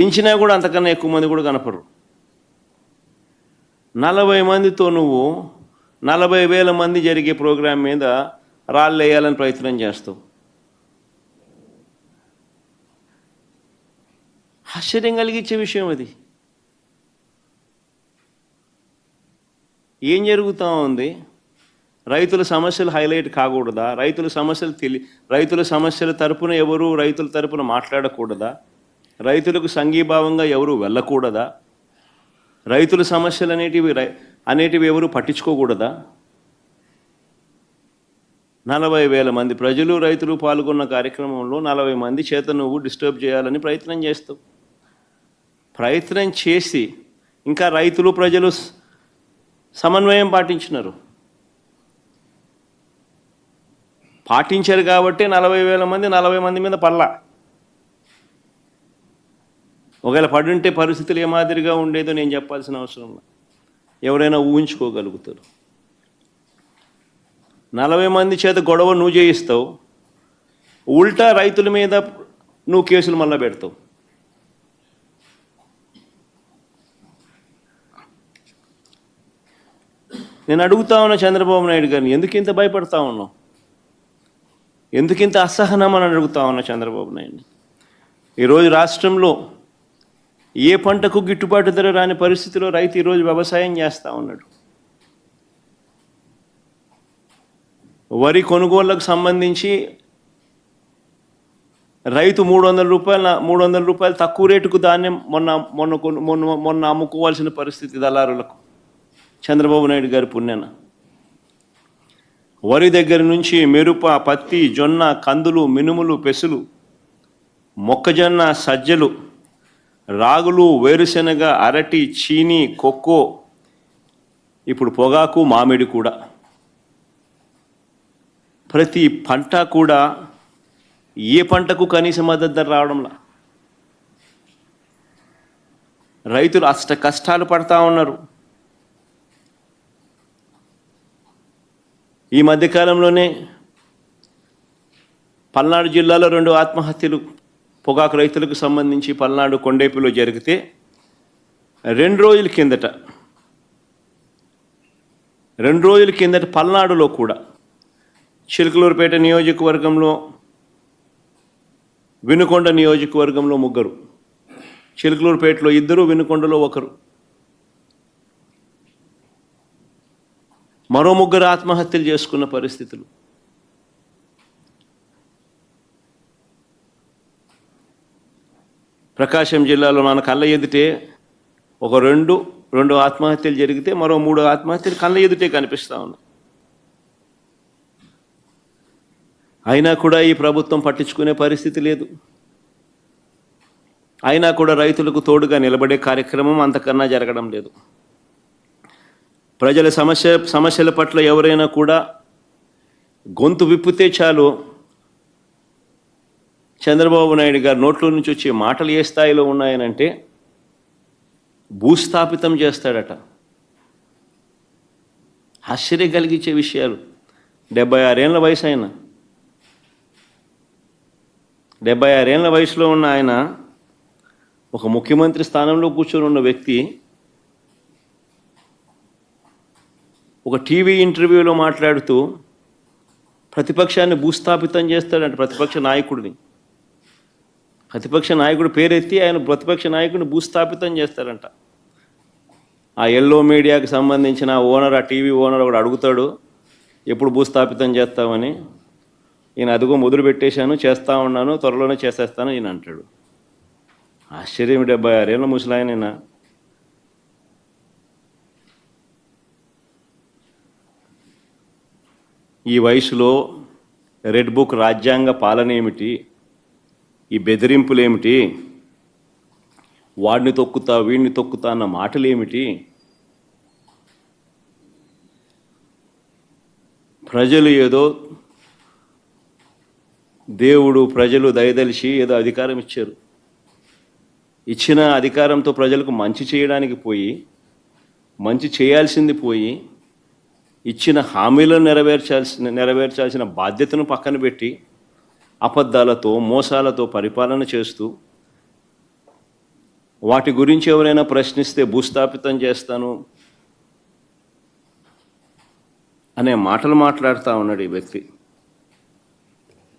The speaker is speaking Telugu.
పెంచినా కూడా అంతకన్నా ఎక్కువ మంది కూడా కనపడరు. నలభై మందితో నువ్వు నలభై వేల మంది జరిగే ప్రోగ్రాం మీద రాళ్ళు వేయాలని ప్రయత్నం చేస్తావు. ఆశ్చర్యం కలిగించే విషయం అది. ఏం జరుగుతూ ఉంది? రైతుల సమస్యలు హైలైట్ కాకూడదా? రైతుల సమస్యలు తెలి రైతుల సమస్యల తరపున ఎవరు రైతుల తరపున మాట్లాడకూడదా? రైతులకు సంఘీభావంగా ఎవరు వెళ్ళకూడదా? రైతుల సమస్యలు అనేటివి రై అనేటివి ఎవరు పట్టించుకోకూడదా? నలభై వేల మంది ప్రజలు రైతులు పాల్గొన్న కార్యక్రమంలో నలభై మంది చేత నువ్వు డిస్టర్బ్ చేయాలని ప్రయత్నం చేస్తావు. ప్రయత్నం చేసి ఇంకా రైతులు ప్రజలు సమన్వయం పాటించినారు. పాటించారు కాబట్టి నలభై వేల మంది నలభై మంది మీద పల్లా ఒకవేళ పడుంటే పరిస్థితులు ఏ మాదిరిగా ఉండేదో నేను చెప్పాల్సిన అవసరం ఎవరైనా ఊహించుకోగలుగుతారు. నలభై మంది చేత గొడవ నువ్వు చేయిస్తావు ఉల్టా రైతుల మీద నువ్వు కేసులు మళ్ళా పెడతావు. నేను అడుగుతా ఉన్నా చంద్రబాబు నాయుడు గారిని ఎందుకు ఇంత భయపడతా ఉన్నావు? ఎందుకు ఇంత అసహనం అని అడుగుతా ఉన్నా చంద్రబాబు నాయుడు ఈరోజు రాష్ట్రంలో ఏ పంటకు గిట్టుబాటు ధర రాని పరిస్థితిలో రైతు ఈరోజు వ్యవసాయం చేస్తూ ఉన్నాడు. వరి కొనుగోళ్ళకు సంబంధించి రైతు మూడు వందల రూపాయల మూడు వందల రూపాయలు తక్కువ రేటుకు ధాన్యం మొన్న మొన్న మొన్న మొన్న అమ్ముకోవాల్సిన పరిస్థితి దళారులకు. చంద్రబాబు నాయుడు గారి పుణ్యాన. వరి దగ్గర నుంచి మెరుప పత్తి జొన్న కందులు మినుములు పెసులు మొక్కజొన్న సజ్జలు రాగులు వేరుశెనగ అరటి చీని కొక్కో ఇప్పుడు పొగాకు మామిడి కూడా. ప్రతి పంట కూడా ఏ పంటకు కనీస మద్దతు ధర రావడంలా? రైతులు అష్ట కష్టాలు పడతా ఉన్నారు. ఈ మధ్యకాలంలోనే పల్నాడు జిల్లాలో రెండు ఆత్మహత్యలు పొగాకు రైతులకు సంబంధించి పల్నాడు కొండేపులో జరిగితే రెండు రోజుల కిందట రెండు రోజుల కిందట పల్నాడులో కూడా చిలకలూరుపేట నియోజకవర్గంలో వినుకొండ నియోజకవర్గంలో ముగ్గురు చిలుకలూరుపేటలో ఇద్దరు వినుకొండలో ఒకరు. మరో ముగ్గురు ఆత్మహత్యలు చేసుకున్న పరిస్థితులు. ప్రకాశం జిల్లాలో మన కళ్ళ ఎదుటే ఒక రెండు రెండు ఆత్మహత్యలు జరిగితే మరో మూడు ఆత్మహత్యలు కళ్ళ ఎదుటే కనిపిస్తూ ఉన్నాయి అయినా కూడా ఈ ప్రభుత్వం పట్టించుకునే పరిస్థితి లేదు. అయినా కూడా రైతులకు తోడుగా నిలబడే కార్యక్రమం అంతకన్నా జరగడం లేదు. ప్రజల సమస్య సమస్యల పట్ల ఎవరైనా కూడా గొంతు విప్పితే చాలు. చంద్రబాబు నాయుడు గారు నోట్లో నుంచి వచ్చే మాటలు ఏ స్థాయిలో ఉన్నాయనంటే భూస్థాపితం చేస్తాడట. ఆశ్చర్యం కలిగించే విషయాలు. డెబ్బై ఆరేళ్ళ వయసు ఆయన. డెబ్బై ఆరేళ్ళ వయసులో ఉన్న ఆయన ఒక ముఖ్యమంత్రి స్థానంలో కూర్చొని ఉన్న వ్యక్తి ఒక టీవీ ఇంటర్వ్యూలో మాట్లాడుతూ ప్రతిపక్షాన్ని భూస్థాపితం చేస్తాడంట ప్రతిపక్ష నాయకుడిని. ప్రతిపక్ష నాయకుడు పేరెత్తి ఆయన ప్రతిపక్ష నాయకుడిని భూస్థాపితం చేస్తారంట ఆ ఎల్లో మీడియాకి సంబంధించిన ఓనర్ ఆ టీవీ ఓనర్ ఒకడు అడుగుతాడు ఎప్పుడు భూస్థాపితం చేస్తామని ఈయన అదిగో మొదలు పెట్టేశాను చేస్తా ఉన్నాను త్వరలోనే చేసేస్తాను ఈయన అంటాడు. ఆశ్చర్యం డెబ్బై ఆరేళ్ళ ముసలాయన ఈ వయసులో రెడ్ బుక్ రాజ్యాంగ పాలన ఏమిటి? ఈ బెదిరింపులు ఏమిటి వాడిని తొక్కుతా వీడిని తొక్కుతా అన్న మాటలు ఏమిటి ప్రజలు ఏదో దేవుడు ప్రజలు దయదలిచి ఏదో అధికారం ఇచ్చారు. ఇచ్చిన అధికారంతో ప్రజలకు మంచి చేయడానికి పోయి మంచి చేయాల్సింది పోయి ఇచ్చిన హామీలను నెరవేర్చాల్సిన నెరవేర్చాల్సిన బాధ్యతను పక్కన పెట్టి అబద్ధాలతో మోసాలతో పరిపాలన చేస్తూ వాటి గురించి ఎవరైనా ప్రశ్నిస్తే భూస్థాపితం చేస్తాను అనే మాటలు మాట్లాడుతూ ఉన్నాడు ఈ వ్యక్తి.